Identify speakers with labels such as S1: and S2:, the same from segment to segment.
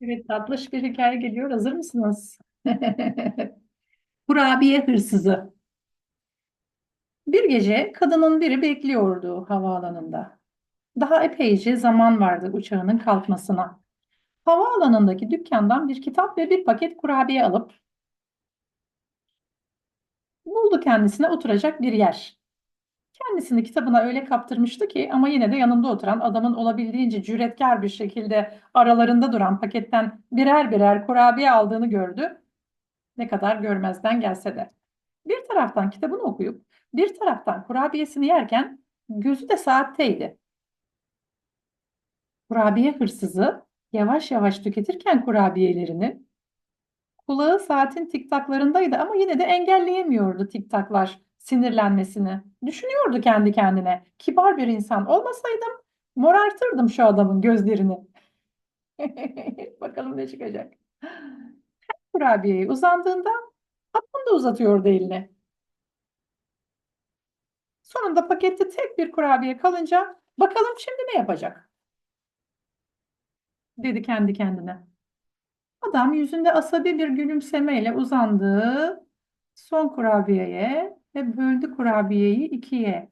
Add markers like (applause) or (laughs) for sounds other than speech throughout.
S1: Evet, tatlış bir hikaye geliyor. Hazır mısınız? (laughs) Kurabiye hırsızı. Bir gece kadının biri bekliyordu havaalanında. Daha epeyce zaman vardı uçağının kalkmasına. Havaalanındaki dükkandan bir kitap ve bir paket kurabiye alıp buldu kendisine oturacak bir yer. Kendisini kitabına öyle kaptırmıştı ki ama yine de yanında oturan adamın olabildiğince cüretkar bir şekilde aralarında duran paketten birer birer kurabiye aldığını gördü. Ne kadar görmezden gelse de. Bir taraftan kitabını okuyup bir taraftan kurabiyesini yerken gözü de saatteydi. Kurabiye hırsızı yavaş yavaş tüketirken kurabiyelerini kulağı saatin tiktaklarındaydı ama yine de engelleyemiyordu tiktaklar sinirlenmesini. Düşünüyordu kendi kendine. Kibar bir insan olmasaydım morartırdım şu adamın gözlerini. (laughs) Bakalım ne çıkacak. Kurabiyeyi uzandığında adam da uzatıyordu elini. Sonunda pakette tek bir kurabiye kalınca bakalım şimdi ne yapacak? dedi kendi kendine. Adam yüzünde asabi bir gülümsemeyle uzandı son kurabiyeye ve böldü kurabiyeyi ikiye.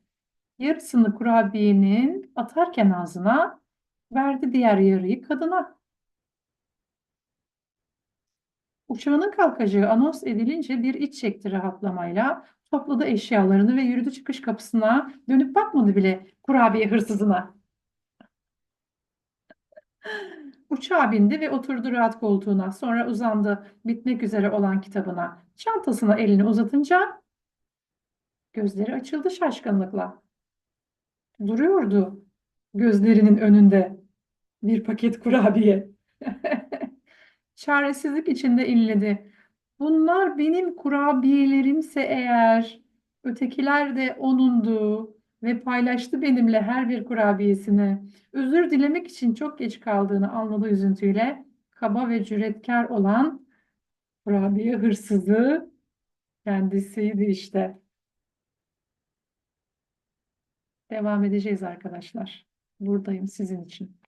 S1: Yarısını kurabiyenin atarken ağzına verdi diğer yarıyı kadına. Uçağının kalkacağı anons edilince bir iç çekti rahatlamayla. Topladı eşyalarını ve yürüdü çıkış kapısına. Dönüp bakmadı bile kurabiye hırsızına. Uçağa bindi ve oturdu rahat koltuğuna. Sonra uzandı bitmek üzere olan kitabına. Çantasına elini uzatınca gözleri açıldı şaşkınlıkla. Duruyordu gözlerinin önünde bir paket kurabiye. (laughs) Çaresizlik içinde inledi. Bunlar benim kurabiyelerimse eğer, ötekiler de onundu ve paylaştı benimle her bir kurabiyesini. Özür dilemek için çok geç kaldığını anladı üzüntüyle. Kaba ve cüretkar olan kurabiye hırsızı kendisiydi işte. Devam edeceğiz arkadaşlar. Buradayım sizin için.